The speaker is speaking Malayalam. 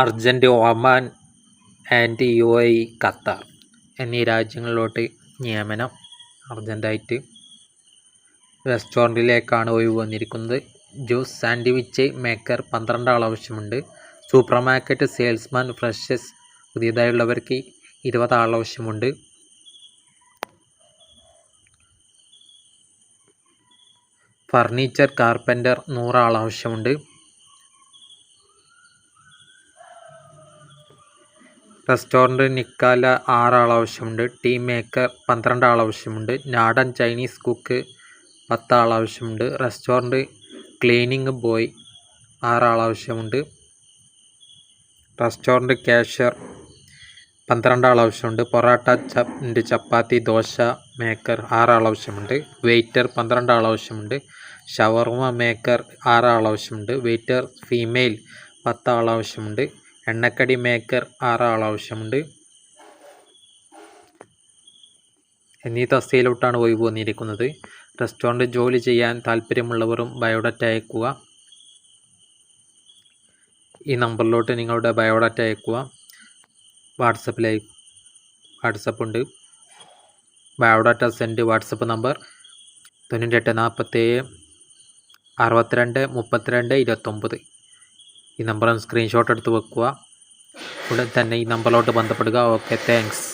Urgent Oman and U A Qatar എന്നീ രാജ്യങ്ങളിലോട്ട് നിയമനം അർജന്റായിട്ട് റെസ്റ്റോറന്റിലേക്കാണ് ഒഴിവ് വന്നിരിക്കുന്നത്. ജ്യൂസ് സാൻഡ്വിച്ച് മേക്കർ പന്ത്രണ്ട് ആൾ ആവശ്യമുണ്ട്. സൂപ്പർ മാർക്കറ്റ് സെയിൽസ്മാൻ ഫ്രഷസ് പുതിയതായുള്ളവർക്ക് ഇരുപത് ആൾ ആവശ്യമുണ്ട്. ഫർണിച്ചർ കാർപ്പന്റർ നൂറ് ആൾ ആവശ്യമുണ്ട്. റെസ്റ്റോറന്റ് നിക്കാല ആറ് ആൾ ആവശ്യമുണ്ട് ടീ മേക്കർ പന്ത്രണ്ട് ആവശ്യമുണ്ട് നാടൻ ചൈനീസ് കുക്ക് പത്ത് ആൾ ആവശ്യമുണ്ട് റെസ്റ്റോറന്റ് ക്ലീനിങ് ബോയ് ആറ് ആൾ ആവശ്യമുണ്ട് റെസ്റ്റോറന്റ് ക്യാഷ്യർ പന്ത്രണ്ട് ആവശ്യമുണ്ട് പൊറോട്ട ചപ്പ് ചപ്പാത്തി ദോശ മേക്കർ ആറ് ആൾ ആവശ്യമുണ്ട് വെയിറ്റർ പന്ത്രണ്ട് ആവശ്യമുണ്ട് ഷവർമ മേക്കർ ആറ് ആൾ ആവശ്യമുണ്ട് വെയിറ്റർ ഫീമെയിൽ പത്ത് ആൾ ആവശ്യമുണ്ട് എണ്ണക്കടി മേക്കർ ആറ് ആൾ ആവശ്യമുണ്ട് എന്നീ തസ്തിയിലോട്ടാണ് ഒഴിവ് വന്നിരിക്കുന്നത്. റെസ്റ്റോറന്റ് ജോലി ചെയ്യാൻ താല്പര്യമുള്ളവരും ബയോഡാറ്റ അയക്കുക ഈ നമ്പറിലോട്ട് നിങ്ങളുടെ ബയോഡാറ്റ അയക്കുക വാട്സപ്പിലായി വാട്സപ്പ് ഉണ്ട്. ബയോഡാറ്റ സെൻഡ് വാട്സപ്പ് നമ്പർ തൊണ്ണൂറ്റെട്ട് നാൽപ്പത്തേഴ് അറുപത്തിരണ്ട് മുപ്പത്തിരണ്ട് ഇരുപത്തൊമ്പത്. ഈ നമ്പർ ഒന്ന് സ്ക്രീൻഷോട്ട് എടുത്ത് വെക്കുക. ഉടൻ തന്നെ ഈ നമ്പറിലോട്ട് ബന്ധപ്പെടുക. Okay thanks